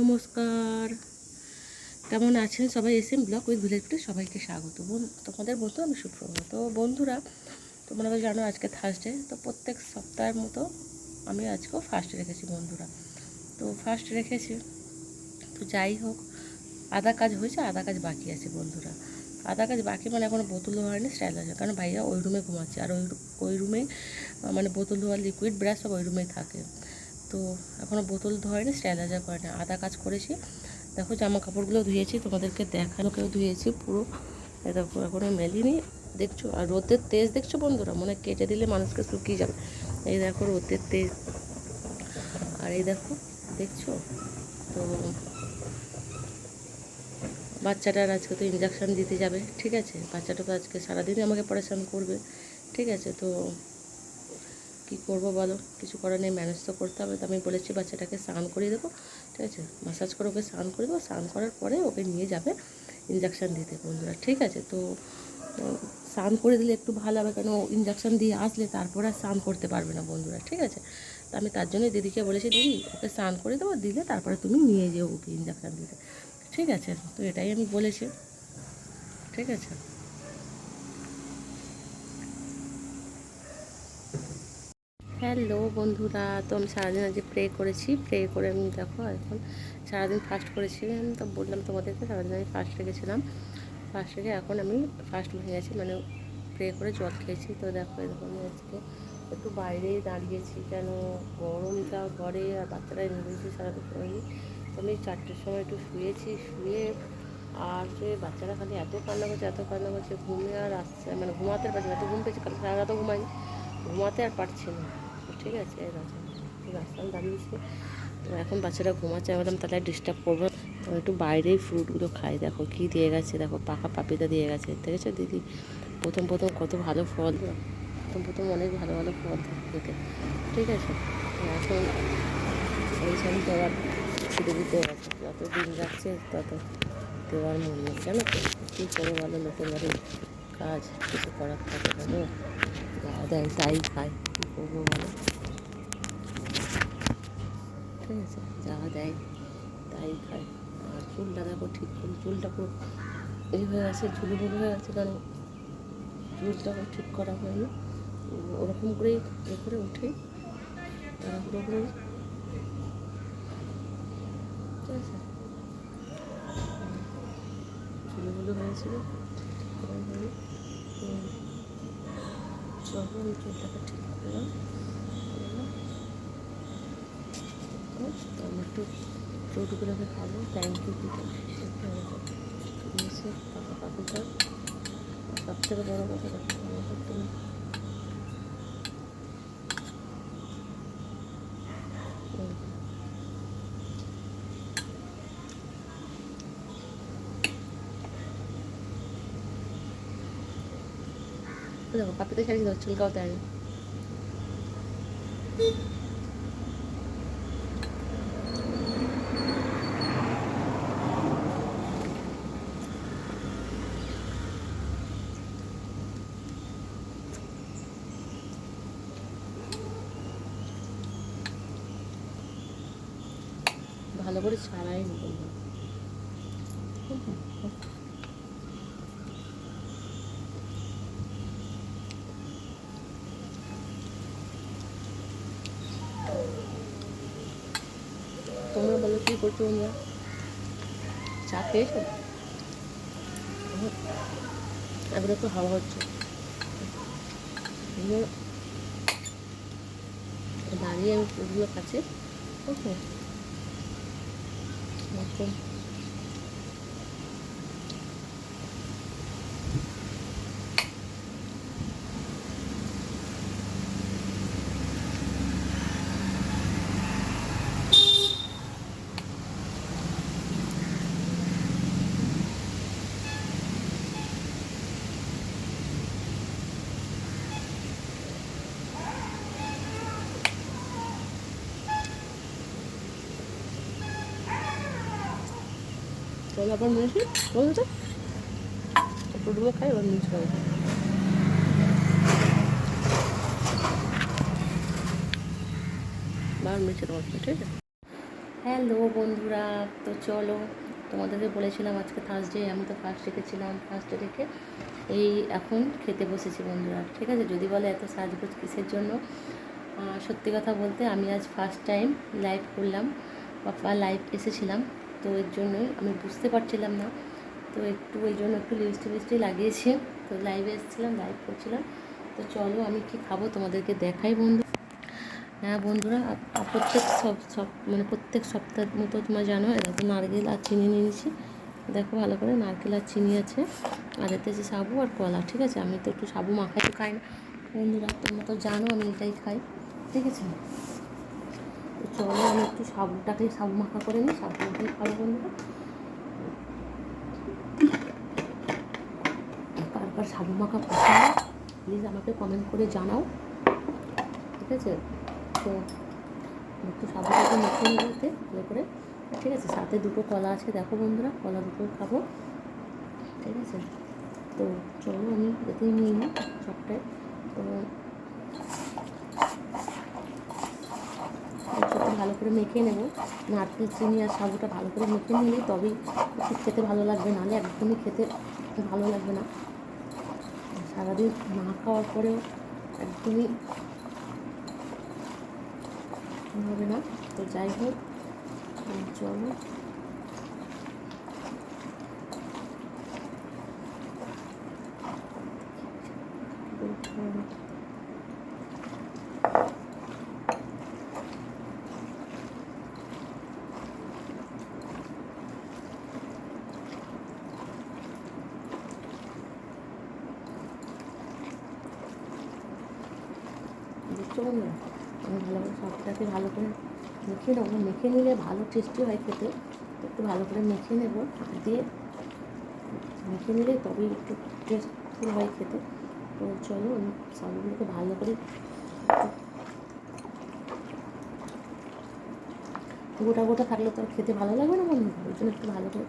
নমস্কার। কেমন আছেন? সবাই এসএম ব্লগ উইথ ভিলেজপুরে সবাইকে স্বাগত। তোমাদের বলতো আমি সুপ্রভাত। তো বন্ধুরা, তোমরা তো জানো আজকে থার্সডে তো প্রত্যেক সপ্তাহের মতো আমি আজকেও ফার্স্ট রেখেছি বন্ধুরা। তো ফার্স্ট রেখেছি। তো যাই হোক, আধা কাজ হয়েছে, আধা কাজ বাকি আছে বন্ধুরা। আধা কাজ বাকি মানে এখনও বোতল হয়নি স্টাইল আছে। কারণ ভাইয়া ওই রুমে ঘুমাচ্ছে। আর ওই ওই রুমেই মানে বোতল ধোয়া লিকুইড ব্রাশ সব ওই রুমেই থাকে। তো এখনও বোতল ধোয়নি স্টাইলাইজার করে না আধা কাজ করেছি। দেখো জামা কাপড়গুলো ধুয়েছি, তোমাদেরকে দেখানোকেও ধুয়েছি পুরো। দেখো এখনও মেলিনি। দেখছ, আর রোদের তেজ দেখছ বন্ধুরা? মনে কেটে দিলে মানুষকে শুকিয়ে যাবে। এই দেখো রোদের তেজ। আর এই দেখো, দেখছ? তো বাচ্চাটার আজকে তো ইঞ্জেকশান দিতে যাবে, ঠিক আছে? বাচ্চাটা তো আজকে সারাদিনই আমাকে পরেশান করবে, ঠিক আছে? তো কি করব বলো? কিছু করার নেই ম্যানেজ তো করতে হবে। তো আমি বলেছি, বাচ্চাটাকে স্নান করিয়ে দেবো। ঠিক আছে? মাসাজ করে ওকে স্নান করে দেবো। স্নান করার পরে ওকে নিয়ে যাবে ইঞ্জেকশন দিতে বন্ধুরা। ঠিক আছে? তো স্নান করে দিলে একটু ভালো হবে। কেন ইঞ্জেকশন দিয়ে আসলে তারপরে আর স্নান করতে পারবে না বন্ধুরা। ঠিক আছে? তো আমি তার জন্যই দিদিকে বলেছি, দিদি, ওকে স্নান করে দেবো। দিলে তারপরে তুমি নিয়ে যেও ওকে ইঞ্জেকশন দিতে। ঠিক আছে? তো এটাই আমি বলেছি। ঠিক আছে? হ্যালো বন্ধুরা, তো আমি সারাদিন আজকে প্রে করেছি। প্রে করে আমি দেখো এখন সারাদিন ফাস্ট করেছি। তো বললাম তোমাদেরকে, সারাদিন আমি ফাস্ট রেখেছিলাম। ফাস্ট রেখে এখন আমি ফাস্ট ভেঙে গেছি মানে প্রে করে জল খেয়েছি। তো দেখো এরকম আজকে একটু বাইরেই দাঁড়িয়েছি কেন? গরমটা ঘরে, আর বাচ্চারা ইংরেজি সারাদিন তো আমি চারটের সময় একটু শুয়েছি, শুয়ে আর যে বাচ্চারা খালি এত কান্না করছে, এত কান্না করছে, ঘুমে আর আসছে মানে ঘুমাতে পারছে এত ঘুম পেয়েছে কাল সারা রাতও ঘুমাই ঘুমাতে আর পারছি না। ঠিক আছে রাস্তায় দাঁড়িয়েছি তো এখন বাচ্চারা ঘুমাচ্ছে, আমি বললাম তাহলে ডিস্টার্ব করব একটু বাইরেই ফ্রুটগুলো খাই। দেখো কী দিয়ে গেছে, দেখো পাকা পাপিতা দিয়ে গেছে। দেখেছ দিদি? প্রথম প্রথম কত ভালো ফল। প্রথম প্রথম অনেক ভালো ভালো ফল খেতে। ঠিক আছে? এখন এই সব দেওয়ার ছিটে দিতে গেছে। যত দিন যাচ্ছে, তত দেওয়ার মন জানো তো? কী করে বলো? লোকের বাড়ির কাজ, কিছু করার থাকে বলো দেয়, তাই খায়। কী করব বলো? ঠিক আছে যা দেয় তাই খায়। আর চুলটা দেখো ঠিক করে চুলটা পুরো এই হয়ে আছে ঝুলি হয়ে আছে কারণ চুলটা ঠিক করা হয়নি। ওরকম করেই এ করে উঠে তাড়াহুড়ো করেই ঠিক আছে। ঝুলিগুলো হয়েছিল করে, চলো আমি চুলটাকে ঠিক করলাম। তো আমি একটু খাব। থ্যাংক ইউ দিতে দিয়েছে পাকা পাখিটা। সব থেকে বড়ো কথা তুমি। দেখো পাখিতে ছাড়িয়ে দাও, চুলকাও দেয় ভালো করে ছাড়াই তোমরা বলো কি করছ তোমরা? চা খেয়েছো। এখন একটু হাওয়া হচ্ছে। দাঁড়িয়ে আমি ফুলগুলো কাছে। ওকে। এরকম চলো আবার মিনিস বলতো ফুটগুলো খাই, আবার মিনিস খাব ঠিক আছে? হ্যালো বন্ধুরা, তো চলো তোমাদেরকে বলেছিলাম আজকে থার্সডে আমি তো ফার্স্ট রেখেছিলাম ফার্স্টে রেখে এই এখন খেতে বসেছি বন্ধুরা, ঠিক আছে? যদি বলে এত সাজগোজ কিসের জন্য? সত্যি কথা বলতে আমি আজ ফার্স্ট টাইম লাইভ করলাম, বা লাইভ এসেছিলাম। তো এর জন্যই আমি বুঝতে পারছিলাম না। তো একটু ওই জন্য একটু লিপস্টিক ফিস্টিক লাগিয়েছি। তো লাইভে এসেছিলাম লাইভ করছিলাম। তো চলো আমি কি খাব তোমাদেরকে দেখাই বন্ধু। হ্যাঁ বন্ধুরা প্রত্যেক সব সব মানে প্রত্যেক সপ্তাহের মতো তোমরা জানো, এরকম নারকেল আর চিনি নিয়েছি। দেখো ভালো করে নারকেল আর চিনি আছে। আর এতে যে সাবু আর কলা, ঠিক আছে? আমি তো একটু সাবু মাখাই তো খাই না। বন্ধুরা, তোমরা তো জানো আমি এটাই খাই, ঠিক আছে? চলো আমি একটু সাবুটাকে সাবু মাখা করে নিই সাবু মাখাই খাব বন্ধুরা। কার সাবু মাখা পছন্দ প্লিজ আমাকে কমেন্ট করে জানাও, ঠিক আছে? তো একটু সাবুটাকে মেখে নিতে ভালো করে। ঠিক আছে, সাথে দুটো কলা আছে, দেখো বন্ধুরা, কলা দুটো খাব। ঠিক আছে? তো চলো আমি এতেই নিয়ে নিই, সবটাই। তো ছোটো ভালো করে মেখে নেব। নারকেল, চিনি আর সাবুটা ভালো করে মেখে নিলেই তবেই একটু খেতে ভালো লাগবে। নাহলে একদমই খেতে ভালো লাগবে না। সারাদিন না খাওয়ার পরেও একদমই হবে না। তো যাই হোক, চলো। বুঝছ বন্ধুরা আমি ভালো করে সবটাকে ভালো করে মেখে নেব। মেখে নিলে ভালো টেস্টি হয় খেতে। একটু ভালো করে মেখে নেব। দিয়ে মেখে নিলে তবেই একটু টেস্টফুল হয় খেতে। তো চলো, আমি সবগুলোকে ভালো করে গোটা গোটা থাকলে তো খেতে ভালো লাগবে না বন্ধু। ওই জন্য একটু ভালো করে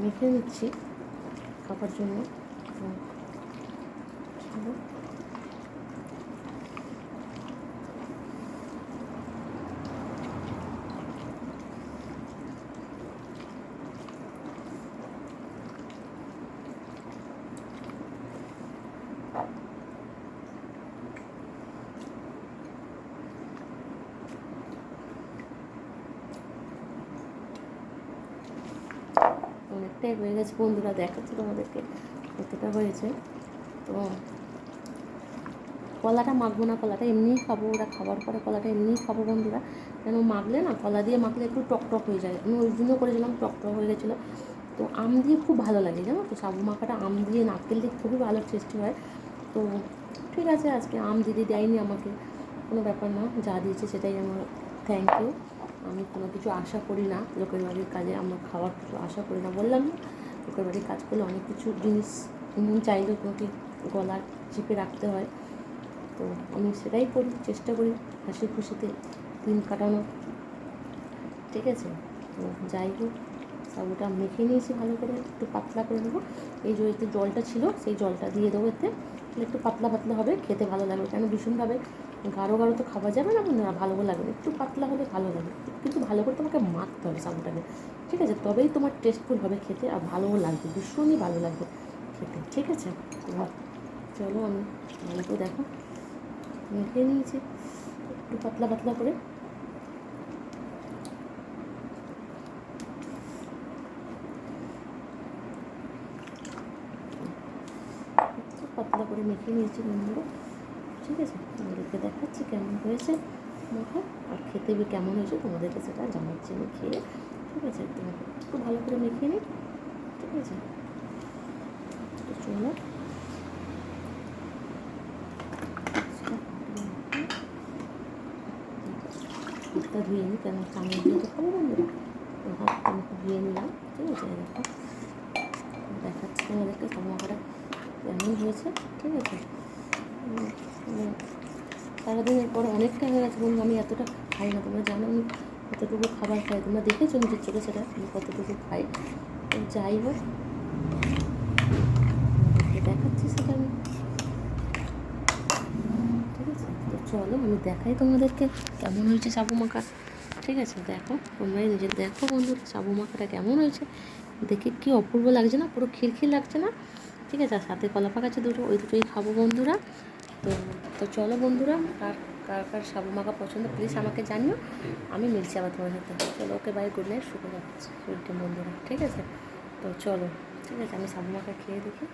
মেখে নিচ্ছি খাবার জন্য তো চলো অনেকটাই হয়ে গেছে, বন্ধুরা দেখাচ্ছি তোমাদেরকে কতটা হয়েছে। তো কলাটা মাখবো না, কলাটা এমনিই খাব, ওরা খাবার পরে কলাটা এমনিই খাব বন্ধুরা। কেন মাখলে না, কলা দিয়ে মাখলে একটু টক টক হয়ে যায়। আমি ওই জন্য করেছিলাম, টক টক হয়ে গেছিল। তো আম দিয়ে খুব ভালো লাগে জানো তো, সাবু মাখাটা আম দিয়ে, নারকেল দিয়ে খুবই ভালো টেস্টি হয়। তো ঠিক আছে, আজকে আম দিদি দেয়নি আমাকে, কোনো ব্যাপার না, যা দিয়েছে সেটাই আমার থ্যাংক ইউ আমি কোনো কিছু আশা করি না, লোকের বাড়ির কাজে আমার খাওয়ার কিছু আশা করি না। বললাম না, লোকের বাড়ির কাজ করলে অনেক কিছু জিনিস চাইলেও তোমাকে গলা চিপে রাখতে হয়। তো আমি সেটাই করি, চেষ্টা করি হাসি খুশিতে দিন কাটানো ঠিক আছে? তো যাই হোক, সাবুটা মেখে নিয়েছি ভালো করে, একটু পাতলা করে নেব। এই যে জলটা ছিল, সেই জলটা দিয়ে দেবো এতে। একটু পাতলা পাতলা হবে, খেতে ভালো লাগবে। কেন ভীষণভাবে গাঢ় গাঢ় তো খাওয়া যাবে না বন্ধুরা? ভালো লাগবে। একটু পাতলা হলে ভালো লাগে। কিন্তু ভালো করে তোমাকে মাখতে হবে সাবুটাকে। ঠিক আছে? তবেই তোমার টেস্টফুল হবে খেতে আর ভালোও লাগবে। ভীষণই ভালো লাগবে খেতে। ঠিক আছে? চলো আমি ভালো করে দেখো। মেখে নিয়েছি একটু পাতলা পাতলা করে। পাতলা করে মেখে নিয়েছি বন্ধুরা। ঠিক আছে? তোমাদেরকে দেখাচ্ছি কেমন হয়েছে। মাখা আর খেতে বি কেমন হয়েছে তোমাদেরকে সেটা জানাচ্ছি আমি খেয়ে ঠিক আছে? তোমাকে একটু ভালো করে মেখে নিই। ঠিক আছে? চলো। হাতটা ধুয়ে নিই, কেন চামচ দিয়ে তো খাব বন্ধুরা হাতটা আমি ধুয়ে নিলাম। ঠিক আছে? দেখো। দেখাচ্ছি তোমাদেরকে জামাকাটা কেমন হয়েছে। ঠিক আছে? সারাদিনের পর অনেকটা হয়ে গেছে বন্ধু, আমি এতটা খাই না। তোমরা জানো আমি কতটুকু খাবার খাই। তোমরা দেখেছ নিজের চোখে সেটা, আমি কতটুকু খাই। যাই হোক দেখাচ্ছি সেটা আমি। ঠিক আছে? তো চলো, আমি দেখাই তোমাদেরকে কেমন হয়েছে সাবু মাখা। ঠিক আছে? দেখো, তোমরাই নিজে দেখো বন্ধুরা সাবু মাখাটা কেমন হয়েছে। দেখে কি অপূর্ব লাগছে না, পুরো খিরখির লাগছে না। ঠিক আছে? আর সাথে কলা পাক আছে দুটো, ওই দুটোই খাব বন্ধুরা। তো তো চলো বন্ধুরা, কার কার কার সাবু মাখা পছন্দ প্লিজ আমাকে জানিও। আমি মিলছি আবার তোমার সাথে। চলো ওকে বাই গুড নাইট শুভ রাত্রি বন্ধুরা, ঠিক আছে? তো চলো, ঠিক আছে, আমি সাবু মাখা খেয়ে দেখি।